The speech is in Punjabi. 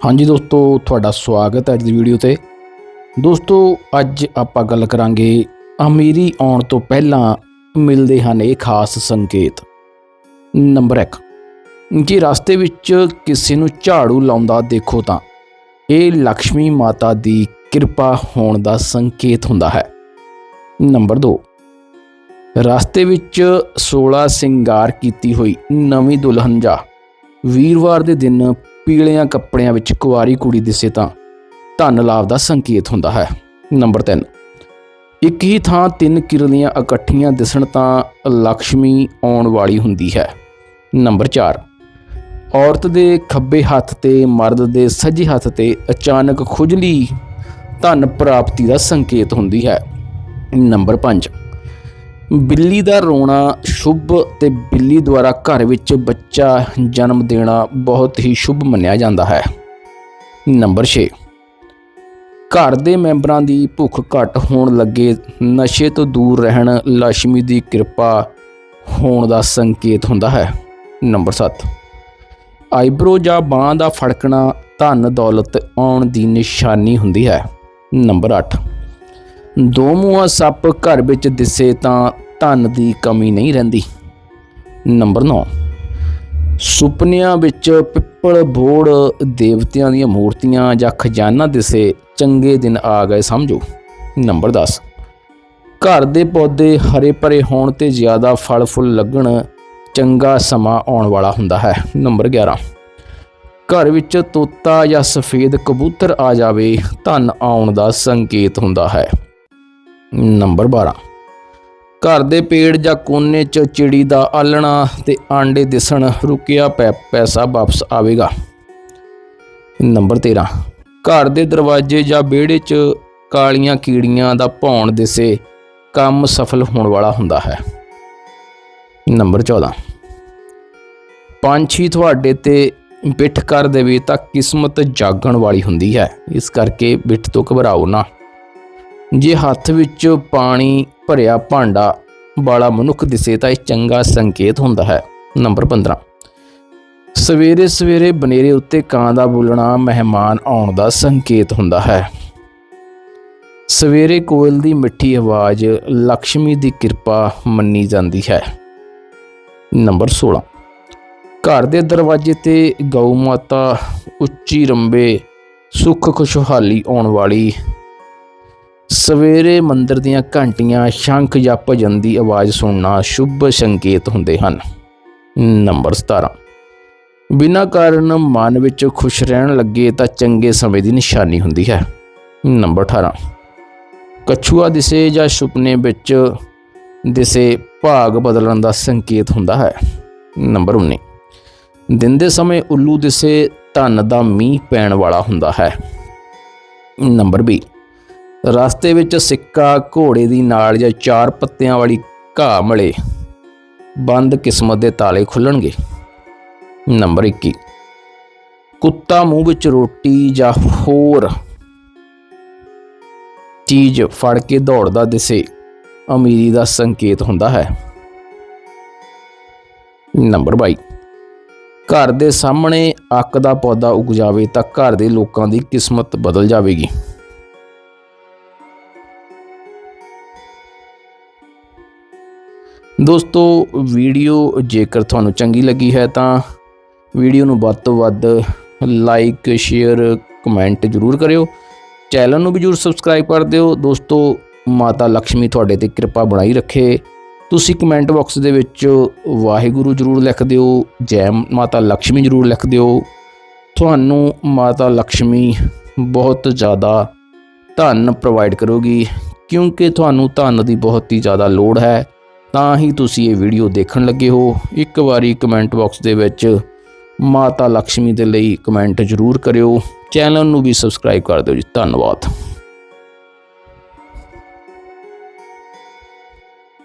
ਹਾਂਜੀ ਦੋਸਤੋ, ਤੁਹਾਡਾ ਸਵਾਗਤ ਹੈ ਅੱਜ ਦੀ ਵੀਡੀਓ ਤੇ। ਦੋਸਤੋ, ਅੱਜ ਆਪਾਂ ਗੱਲ ਕਰਾਂਗੇ ਅਮੀਰੀ ਆਉਣ ਤੋਂ ਪਹਿਲਾਂ ਮਿਲਦੇ ਹਨ ਇਹ ਖਾਸ ਸੰਕੇਤ। ਨੰਬਰ 1 ਜੇ ਰਸਤੇ ਵਿੱਚ ਕਿਸੇ ਨੂੰ ਝਾੜੂ ਲਾਉਂਦਾ ਦੇਖੋ ਤਾਂ, ਇਹ ਲక్ష్ਮੀ ਮਾਤਾ ਦੀ ਕਿਰਪਾ ਹੋਣ ਦਾ ਸੰਕੇਤ ਹੁੰਦਾ ਹੈ। ਨੰਬਰ 2 ਰਸਤੇ ਵਿੱਚ 16 ਸਿੰਗਾਰ ਕੀਤੀ ਹੋਈ ਨਵੀਂ ਦੁਲਹਨ ਜਾ, ਵੀਰਵਾਰ ਦੇ ਦਿਨ ਪੀਲਿਆਂ ਕੱਪੜਿਆਂ ਵਿੱਚ ਕੁਆਰੀ ਕੁੜੀ ਦਿਸੇ ਤਾਂ ਧਨ ਲਾਭ ਦਾ ਸੰਕੇਤ ਹੁੰਦਾ ਹੈ। ਨੰਬਰ 3 ਇੱਕ ਹੀ ਥਾਂ ਤਿੰਨ ਕਿਰਲੀਆਂ ਇਕੱਠੀਆਂ ਦਿਸਣ ਤਾਂ ਲక్ష్ਮੀ ਆਉਣ ਵਾਲੀ ਹੁੰਦੀ ਹੈ। ਨੰਬਰ 4 ਔਰਤ ਦੇ ਖੱਬੇ ਹੱਥ ਤੇ ਮਰਦ ਦੇ ਸੱਜੇ ਹੱਥ ਤੇ ਅਚਾਨਕ ਖੁਜਲੀ ਧਨ ਪ੍ਰਾਪਤੀ ਦਾ ਸੰਕੇਤ ਹੁੰਦੀ ਹੈ। ਨੰਬਰ 5 ਬਿੱਲੀ ਦਾ ਰੋਣਾ ਸ਼ੁਭ ਤੇ ਬਿੱਲੀ ਦੁਆਰਾ ਘਰ ਵਿੱਚ ਬੱਚਾ ਜਨਮ ਦੇਣਾ ਬਹੁਤ ਹੀ ਸ਼ੁਭ ਮੰਨਿਆ ਜਾਂਦਾ ਹੈ। ਨੰਬਰ 6 ਘਰ ਦੇ ਮੈਂਬਰਾਂ ਦੀ ਭੁੱਖ ਘਟ ਹੋਣ ਲੱਗੇ ਨਸ਼ੇ ਤੋਂ ਦੂਰ ਰਹਿਣ ਲక్ష్ਮੀ ਦੀ ਕਿਰਪਾ ਹੋਣ ਦਾ ਸੰਕੇਤ ਹੁੰਦਾ ਹੈ। ਨੰਬਰ 7 ਆਈਬ੍ਰੋ ਜਾਂ ਬਾਹਾਂ ਦਾ ਫੜਕਣਾ ਧਨ ਦੌਲਤ ਆਉਣ ਦੀ ਨਿਸ਼ਾਨੀ ਹੁੰਦੀ ਹੈ। ਨੰਬਰ 8 ਦੋ ਮੂੰਹਾਂ ਸੱਪ ਘਰ ਵਿੱਚ ਦਿਸੇ ਤਾਂ ਧਨ ਦੀ ਕਮੀ ਨਹੀਂ ਰਹਿੰਦੀ। ਨੰਬਰ 9 ਸੁਪਨਿਆਂ ਵਿੱਚ ਪਿੱਪਲ, ਬੋੜ, ਦੇਵਤਿਆਂ ਦੀਆਂ ਮੂਰਤੀਆਂ ਜਾਂ ਖਜ਼ਾਨਾ ਦਿਸੇ ਚੰਗੇ ਦਿਨ ਆ ਗਏ ਸਮਝੋ। ਨੰਬਰ 10 ਘਰ ਦੇ ਪੌਦੇ ਹਰੇ ਭਰੇ ਹੋਣ ਤੇ ਜ਼ਿਆਦਾ ਫਲ ਫੁੱਲ ਲੱਗਣ ਚੰਗਾ ਸਮਾਂ ਆਉਣ ਵਾਲਾ ਹੁੰਦਾ ਹੈ। ਨੰਬਰ 11 ਘਰ ਵਿੱਚ ਤੋਤਾ ਜਾਂ ਸਫੇਦ ਕਬੂਤਰ ਆ ਜਾਵੇ, ਧਨ ਆਉਣ ਦਾ ਸੰਕੇਤ ਹੁੰਦਾ ਹੈ। ਨੰਬਰ 12 ਘਰ ਦੇ ਪੇੜ ਜਾਂ ਕੋਨੇ 'ਚ ਚਿੜੀ ਦਾ ਆਲਣਾ ਤੇ ਆਂਡੇ ਦਿਸਣ ਰੁਕਿਆ ਪੈ, ਪੈਸਾ ਵਾਪਸ ਆਵੇਗਾ। ਨੰਬਰ 13 ਘਰ ਦੇ ਦਰਵਾਜ਼ੇ ਜਾਂ ਵਿਹੜੇ 'ਚ ਕਾਲੀਆਂ ਕੀੜੀਆਂ ਦਾ ਭੌਣ ਦਿਸੇ ਕੰਮ ਸਫਲ ਹੋਣ ਵਾਲਾ ਹੁੰਦਾ ਹੈ। ਨੰਬਰ 14 ਪੰਛੀ ਤੁਹਾਡੇ ਤੇ ਬਿੱਠ ਕਰ ਦੇਵੇ ਤਾਂ ਕਿਸਮਤ ਜਾਗਣ ਵਾਲੀ ਹੁੰਦੀ ਹੈ। ਇਸ ਕਰਕੇ ਬਿੱਠ ਤੋਂ ਘਬਰਾਓ ਨਾ। ਜੇ ਹੱਥ ਵਿੱਚ ਪਾਣੀ ਭਰਿਆ ਭਾਂਡਾ ਵਾਲਾ ਮਨੁੱਖ ਦਿਸੇ ਤਾਂ ਇਹ ਚੰਗਾ ਸੰਕੇਤ ਹੁੰਦਾ ਹੈ। ਨੰਬਰ 15 ਸਵੇਰੇ ਸਵੇਰੇ ਬਨੇਰੇ ਉੱਤੇ ਕਾਂ ਦਾ ਬੋਲਣਾ ਮਹਿਮਾਨ ਆਉਣ ਦਾ ਸੰਕੇਤ ਹੁੰਦਾ ਹੈ। ਸਵੇਰੇ ਕੋਇਲ ਦੀ ਮਿੱਠੀ ਆਵਾਜ਼ ਲక్ష్ਮੀ ਦੀ ਕਿਰਪਾ ਮੰਨੀ ਜਾਂਦੀ ਹੈ। ਨੰਬਰ 16 ਘਰ ਦੇ ਦਰਵਾਜ਼ੇ ਤੇ ਗਊ ਮਾਤਾ ਉੱਚੀ ਰੰਬੇ ਸੁੱਖ ਖੁਸ਼ਹਾਲੀ ਆਉਣ ਵਾਲੀ ਸਵੇਰੇ ਮੰਦਰ ਦੀਆਂ ਘੰਟੀਆਂ ਸ਼ੰਖ ਜਾਂ ਭਜਨ ਦੀ ਆਵਾਜ਼ ਸੁਣਨਾ ਸ਼ੁਭ ਸੰਕੇਤ ਹੁੰਦੇ ਹਨ। ਨੰਬਰ 17 ਬਿਨਾਂ ਕਾਰਨ ਮਨ ਵਿੱਚ ਖੁਸ਼ ਰਹਿਣ ਲੱਗੇ ਤਾਂ ਚੰਗੇ ਸਮੇਂ ਦੀ ਨਿਸ਼ਾਨੀ ਹੁੰਦੀ ਹੈ। ਨੰਬਰ 18 ਕਛੂਆ ਦਿਸੇ ਜਾਂ ਸੁਪਨੇ ਵਿੱਚ ਦਿਸੇ ਭਾਗ ਬਦਲਣ ਦਾ ਸੰਕੇਤ ਹੁੰਦਾ ਹੈ। ਨੰਬਰ 19 ਦਿਨ ਦੇ ਸਮੇਂ ਉੱਲੂ ਦਿਸੇ ਧਨ ਦਾ ਮੀਂਹ ਪੈਣ ਵਾਲਾ ਹੁੰਦਾ ਹੈ। ਨੰਬਰ 20 ਰਸਤੇ ਵਿੱਚ ਸਿੱਕਾ, ਘੋੜੇ ਦੀ ਨਾਲ ਜਾਂ ਚਾਰ ਪੱਤਿਆਂ ਵਾਲੀ ਘਾਹ ਮਲੇ, ਬੰਦ ਕਿਸਮਤ ਦੇ ਤਾਲੇ ਖੁੱਲਣਗੇ। ਨੰਬਰ 21 ਕੁੱਤਾ ਮੂੰਹ ਵਿੱਚ ਰੋਟੀ ਜਾਂ ਹੋਰ ਚੀਜ਼ ਫੜ ਕੇ ਦੌੜਦਾ ਦਿਸੇ, ਅਮੀਰੀ ਦਾ ਸੰਕੇਤ ਹੁੰਦਾ ਹੈ। ਨੰਬਰ 22 ਘਰ ਦੇ ਸਾਹਮਣੇ ਅੱਕ ਦਾ ਪੌਦਾ ਉਗ ਜਾਵੇ ਤਾਂ ਘਰ ਦੇ ਲੋਕਾਂ ਦੀ ਕਿਸਮਤ ਬਦਲ ਜਾਵੇਗੀ। ਦੋਸਤੋ, ਵੀਡੀਓ ਜੇਕਰ ਤੁਹਾਨੂੰ ਚੰਗੀ ਲੱਗੀ ਹੈ ਤਾਂ ਵੀਡੀਓ ਨੂੰ ਵੱਧ ਤੋਂ ਵੱਧ ਲਾਈਕ ਸ਼ੇਅਰ ਕਮੈਂਟ ਜ਼ਰੂਰ ਕਰਿਓ। ਚੈਨਲ ਨੂੰ ਵੀ ਜ਼ਰੂਰ ਸਬਸਕ੍ਰਾਈਬ ਕਰ ਦਿਓ। ਦੋਸਤੋ, ਮਾਤਾ ਲక్ష్ਮੀ ਤੁਹਾਡੇ ਤੇ ਕਿਰਪਾ ਬਣਾਈ ਰੱਖੇ। ਤੁਸੀਂ ਕਮੈਂਟ ਬਾਕਸ ਦੇ ਵਿੱਚ ਵਾਹਿਗੁਰੂ ਜ਼ਰੂਰ ਲਿਖ ਦਿਓ, ਜੈ ਮਾਤਾ ਲక్ష్ਮੀ ਜ਼ਰੂਰ ਲਿਖ ਦਿਓ। ਤੁਹਾਨੂੰ ਮਾਤਾ ਲక్ష్ਮੀ ਬਹੁਤ ਜ਼ਿਆਦਾ ਧਨ ਪ੍ਰੋਵਾਈਡ ਕਰੋਗੀ, ਕਿਉਂਕਿ ਤੁਹਾਨੂੰ ਧਨ ਦੀ ਬਹੁਤ ਹੀ ਜ਼ਿਆਦਾ ਲੋੜ ਹੈ। ਤਾਂ ਹੀ ਤੁਸੀਂ ਇਹ ਵੀਡੀਓ ਦੇਖਣ ਲੱਗੇ ਹੋ। ਇੱਕ ਵਾਰੀ ਕਮੈਂਟ ਬਾਕਸ ਦੇ ਵਿੱਚ ਮਾਤਾ ਲక్ష్ਮੀ ਦੇ ਲਈ ਕਮੈਂਟ ਜ਼ਰੂਰ ਕਰਿਓ। ਚੈਨਲ ਨੂੰ ਵੀ ਸਬਸਕ੍ਰਾਈਬ ਕਰ ਦਿਓ ਜੀ। ਧੰਨਵਾਦ।